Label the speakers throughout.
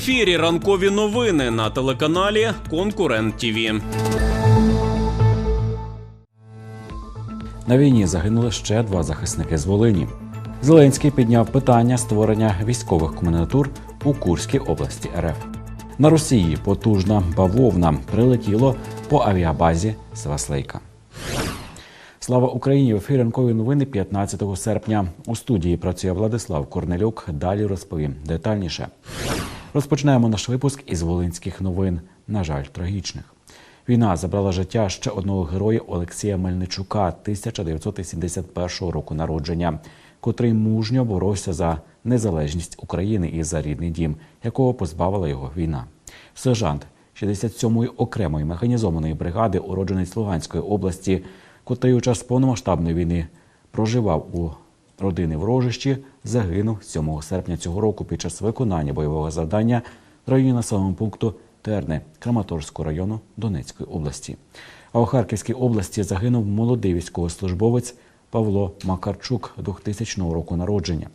Speaker 1: ефірі ранкові новини на телеканалі Конкурент ТІВІ.
Speaker 2: На війні загинули ще два захисники з Волині. Зеленський підняв питання створення військових комендатур у Курській області РФ. На Росії потужна бавовна прилетіло по авіабазі Сваслейка. Слава Україні! В ефірі ранкові новини 15 серпня. У студії працює Владислав Корнелюк. Далі розповім детальніше. Розпочинаємо наш випуск із волинських новин. На жаль, трагічних. Війна забрала життя ще одного героя Олексія Мельничука 1971 року народження, котрий мужньо боровся за незалежність України і за рідний дім, якого позбавила його війна. Сержант 67-ї окремої механізованої бригади, уродженець Луганської області, котрий у час повномасштабної війни проживав у родини в Рожищі, загинув 7 серпня цього року під час виконання бойового завдання в районі населеного пункту Терне Краматорського району Донецької області. А у Харківській області загинув молодий військовослужбовець Павло Макарчук 2000 року народження.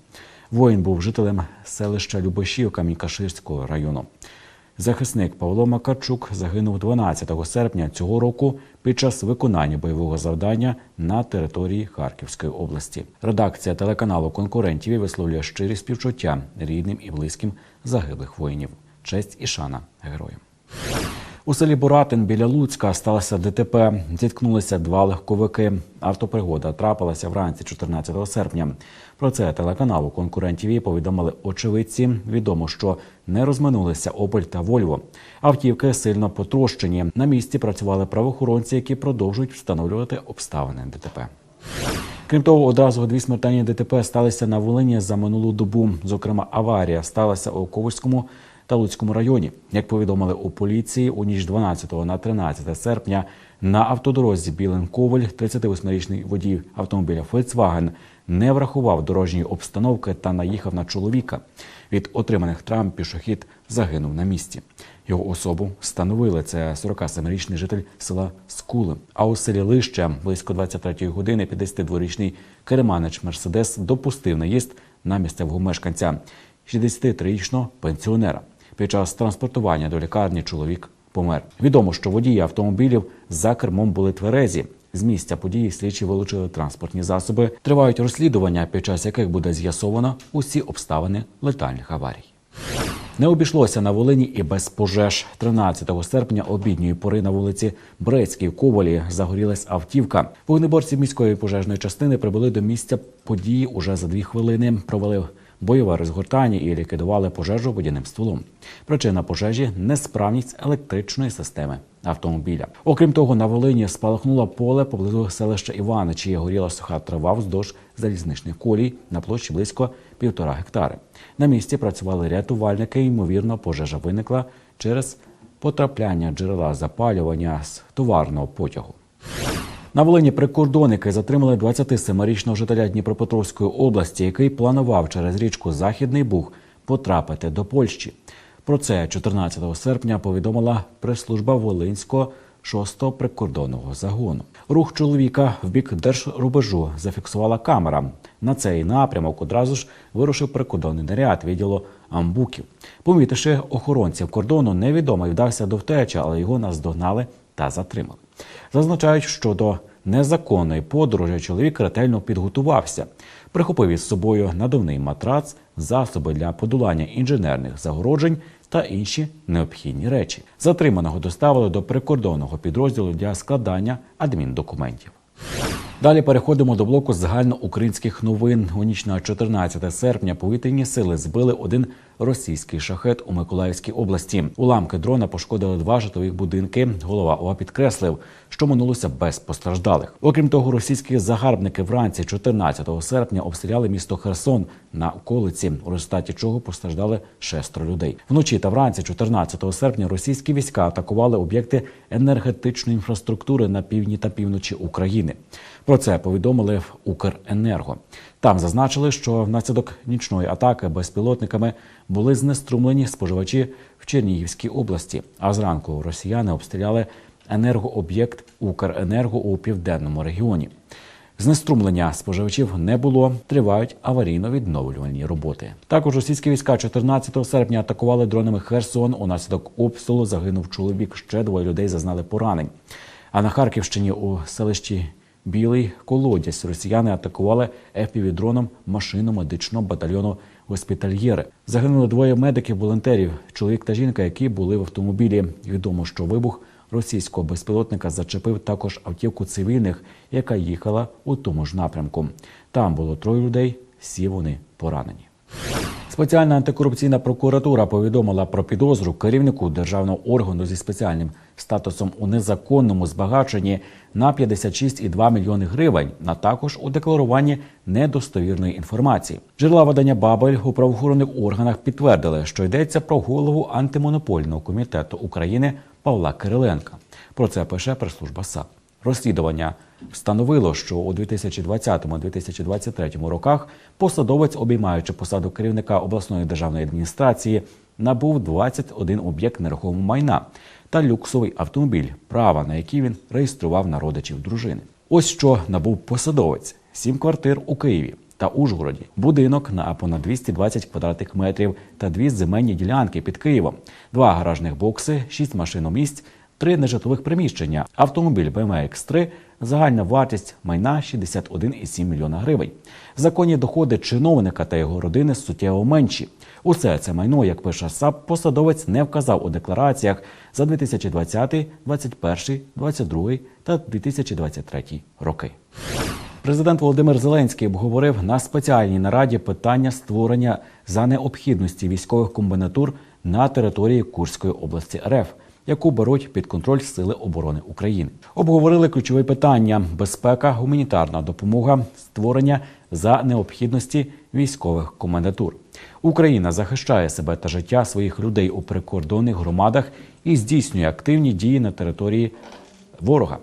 Speaker 2: Воїн був жителем селища Любошівка Мікаширського району. Захисник Павло Макарчук загинув 12 серпня цього року під час виконання бойового завдання на території Харківської області. Редакція телеканалу конкурентів висловлює щирі співчуття рідним і близьким загиблих воїнів. Честь і шана героям. У селі Буратин біля Луцька сталося ДТП. Зіткнулися два легковики. Автопригода трапилася вранці 14 серпня. Про це телеканалу конкурентів повідомили очевидці. Відомо, що не розминулися Опель та Вольво. Автівки сильно потрощені. На місці працювали правоохоронці, які продовжують встановлювати обставини ДТП. Крім того, одразу дві смертельні ДТП сталися на Волині за минулу добу. Зокрема, аварія сталася у Ковальському та Луцькому районі. Як повідомили у поліції, у ніч 12 на 13 серпня на автодорозі Білин Коваль 38-річний водій автомобіля Volkswagen не врахував дорожньої обстановки та наїхав на чоловіка. Від отриманих травм пішохід загинув на місці. Його особу встановили. Це 47-річний житель села Скули. А у селі Лище близько 23-ї години 52-річний керманич Мерседес допустив наїзд на місцевого мешканця 63-річного пенсіонера. Під час транспортування до лікарні чоловік помер. Відомо, що водії автомобілів за кермом були тверезі. З місця події слідчі вилучили транспортні засоби. Тривають розслідування, під час яких буде з'ясовано усі обставини летальних аварій. Не обійшлося на Волині і без пожеж. 13 серпня обідньої пори на вулиці Брецькій в Ковалі загорілась автівка. Вогнеборці міської пожежної частини прибули до місця події уже за дві хвилини. Провели бойове розгортання і ліквідували пожежу водяним стволом. Причина пожежі несправність електричної системи автомобіля. Окрім того, на Волині спалахнуло поле поблизу селища Іваничі. Горіла суха трава вздовж залізничних колій на площі близько півтора гектари. На місці працювали рятувальники. Ймовірно, пожежа виникла через потрапляння джерела запалювання з товарного потягу. На Волині прикордонники затримали 27-річного жителя Дніпропетровської області, який планував через річку Західний Буг потрапити до Польщі. Про це 14 серпня повідомила прес-служба Волинського 6-го прикордонного загону. Рух чоловіка в бік держрубежу зафіксувала камера. На цей напрямок одразу ж вирушив прикордонний наряд відділу амбуків. Помітивши охоронців кордону, невідомий вдався до втечі, але його наздогнали та затримали. Зазначають, що до незаконної подорожі чоловік ретельно підготувався, прихопив із собою надувний матрац, засоби для подолання інженерних загороджень та інші необхідні речі. Затриманого доставили до прикордонного підрозділу для складання адміндокументів. Далі переходимо до блоку загальноукраїнських новин. У ніч на 14 серпня повітряні сили збили один російський шахет у Миколаївській області. Уламки дрона пошкодили два житлових будинки. Голова ОА підкреслив, що минулося без постраждалих. Окрім того, російські загарбники вранці 14 серпня обстріляли місто Херсон на околиці, у результаті чого постраждали шестеро людей. Вночі та вранці 14 серпня російські війська атакували об'єкти енергетичної інфраструктури на півдні та півночі України. Про це повідомили в Укренерго. Там зазначили, що внаслідок нічної атаки безпілотниками були знеструмлені споживачі в Чернігівській області. А зранку росіяни обстріляли енергооб'єкт Укренерго у південному регіоні. Знеструмлення споживачів не було. Тривають аварійно-відновлювальні роботи. Також російські війська 14 серпня атакували дронами Херсон. Унаслідок обстрілу загинув чоловік. Ще двоє людей зазнали поранень. А на Харківщині у селищі Білий колодязь росіяни атакували FPV-дроном машину медичного батальйону госпітальєри. Загинули двоє медиків-волонтерів, чоловік та жінка, які були в автомобілі. Відомо, що вибух російського безпілотника зачепив також автівку цивільних, яка їхала у тому ж напрямку. Там було троє людей, всі вони поранені. Спеціальна антикорупційна прокуратура повідомила про підозру керівнику державного органу зі спеціальним статусом у незаконному збагаченні на 56,2 мільйони гривень, а також у декларуванні недостовірної інформації. Джерела видання Бабель у правоохоронних органах підтвердили, що йдеться про голову антимонопольного комітету України Павла Кириленка. Про це пише прес-служба САП. Розслідування встановило, що у 2020-2023 роках посадовець, обіймаючи посаду керівника обласної державної адміністрації, набув 21 об'єкт нерухомого майна та люксовий автомобіль, права на який він реєстрував на родичів дружини. Ось що набув посадовець: сім квартир у Києві та Ужгороді, будинок на понад 220 квадратних метрів та дві земельні ділянки під Києвом, два гаражних бокси, шість машиномісць, три нежитлових приміщення, автомобіль BMW X3, загальна вартість майна 61,7 мільйона гривень. Законні доходи чиновника та його родини суттєво менші. Усе це майно, як пише САП, посадовець не вказав у деклараціях за 2020, 2021, 2022 та 2023 роки. Президент Володимир Зеленський обговорив на спеціальній нараді питання створення за необхідності військових комбінатур на території Курської області РФ, яку беруть під контроль Сили оборони України. Обговорили ключові питання: безпека, гуманітарна допомога, створення за необхідності військових комендатур. Україна захищає себе та життя своїх людей у прикордонних громадах і здійснює активні дії на території ворога.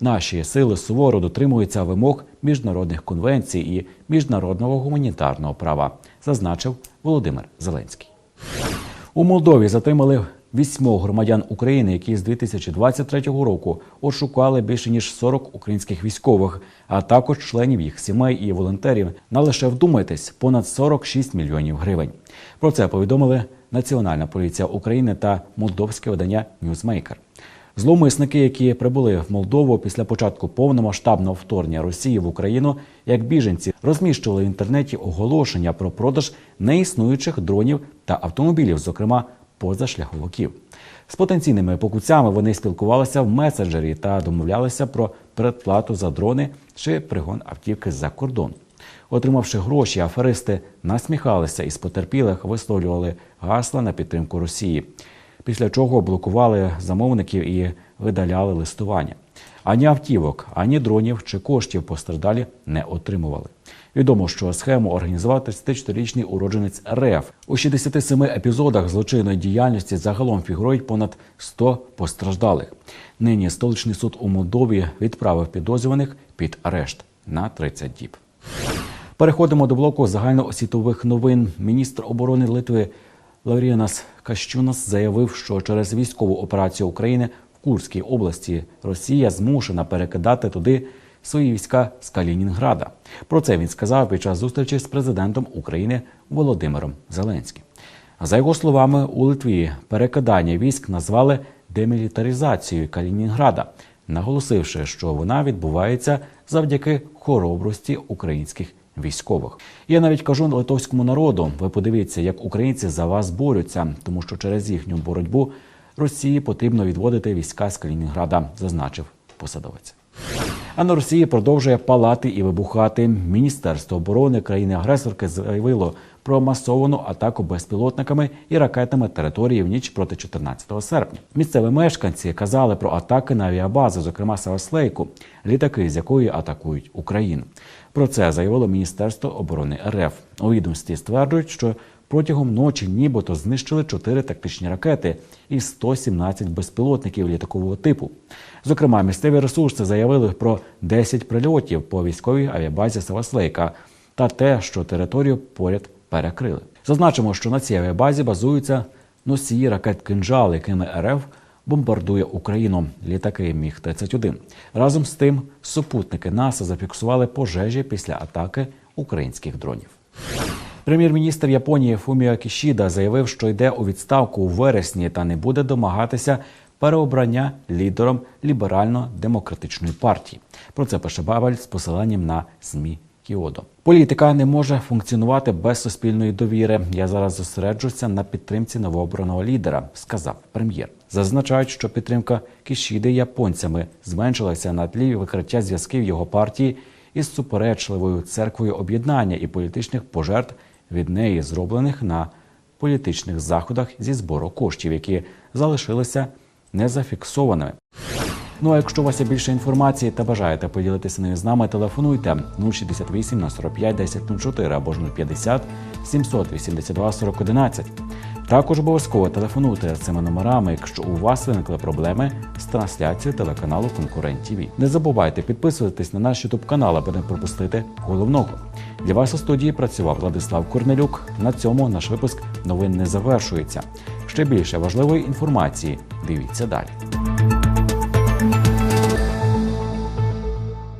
Speaker 2: Наші сили суворо дотримуються вимог міжнародних конвенцій і міжнародного гуманітарного права, зазначив Володимир Зеленський. У Молдові затримали вісьмох громадян України, які з 2023 року ошукали більше ніж 40 українських військових, а також членів їх сімей і волонтерів на лише вдумайтесь понад 46 мільйонів гривень. Про це повідомили Національна поліція України та молдовське видання Ньюзмейкер. Зловмисники, які прибули в Молдову після початку повномасштабного вторгнення Росії в Україну, як біженці, розміщували в інтернеті оголошення про продаж неіснуючих дронів та автомобілів, зокрема позашляховиків. З потенційними покупцями вони спілкувалися в месенджері та домовлялися про передплату за дрони чи пригон автівки за кордон. Отримавши гроші, аферисти насміхалися із потерпілих, висловлювали гасла на підтримку Росії після чого блокували замовників і видаляли листування. Ані автівок, ані дронів чи коштів постраждалі не отримували. Відомо, що схему організував 34-річний уродженець РФ. У 67 епізодах злочинної діяльності загалом фігурують понад 100 постраждалих. Нині столичний суд у Молдові відправив підозрюваних під арешт на 30 діб. Переходимо до блоку загальноосвітових новин. Міністр оборони Литви Лаврінас Кащунас заявив, що через військову операцію України в Курській області Росія змушена перекидати туди свої війська з Калінінграда. Про це він сказав під час зустрічі з президентом України Володимиром Зеленським. За його словами, у Литві перекидання військ назвали демілітаризацією Калінінграда, наголосивши, що вона відбувається завдяки хоробрості українських військових. Я навіть кажу литовському народу: ви подивіться, як українці за вас борються, тому що через їхню боротьбу Росії потрібно відводити війська з Калінінграда, зазначив посадовець. А на Росії продовжує палати і вибухати. Міністерство оборони країни-агресорки заявило про масовану атаку безпілотниками і ракетами території в ніч проти 14 серпня. Місцеві мешканці казали про атаки на авіабази, зокрема Саваслейку, літаки, з якої атакують Україну. Про це заявило Міністерство оборони РФ. У відомстві стверджують, що протягом ночі нібито знищили 4 тактичні ракети і 117 безпілотників літакового типу. Зокрема, місцеві ресурси заявили про 10 прильотів по військовій авіабазі Саваслейка та те, що територію поряд перекрили. Зазначимо, що на цій авіабазі базуються носії ракет «Кинжал», якими РФ бомбардує Україну. Літаки Міг 31 Разом з тим, супутники НАСА зафіксували пожежі після атаки українських дронів. Прем'єр-міністр Японії Фуміо Кішіда заявив, що йде у відставку у вересні та не буде домагатися переобрання лідером ліберально-демократичної партії. Про це пише Бабель з посиланням на ЗМІ Кіодо. Політика не може функціонувати без суспільної довіри. Я зараз зосереджуся на підтримці новообраного лідера, сказав прем'єр. Зазначають, що підтримка Кішіди японцями зменшилася на тлі викриття зв'язків його партії із суперечливою церквою об'єднання і політичних пожертв від неї, зроблених на політичних заходах зі збору коштів, які залишилися незафіксованими. Ну а якщо у вас є більше інформації та бажаєте поділитися нею з нами, телефонуйте 068 на 45 1004 або ж 050 782 4011. Також обов'язково телефонуйте цими номерами, якщо у вас виникли проблеми з трансляцією телеканалу Конкурент ТВ. Не забувайте підписуватись на наш YouTube канал, аби не пропустити головного. Для вас у студії працював Владислав Корнелюк. На цьому наш випуск новин не завершується. Ще більше важливої інформації. Дивіться далі.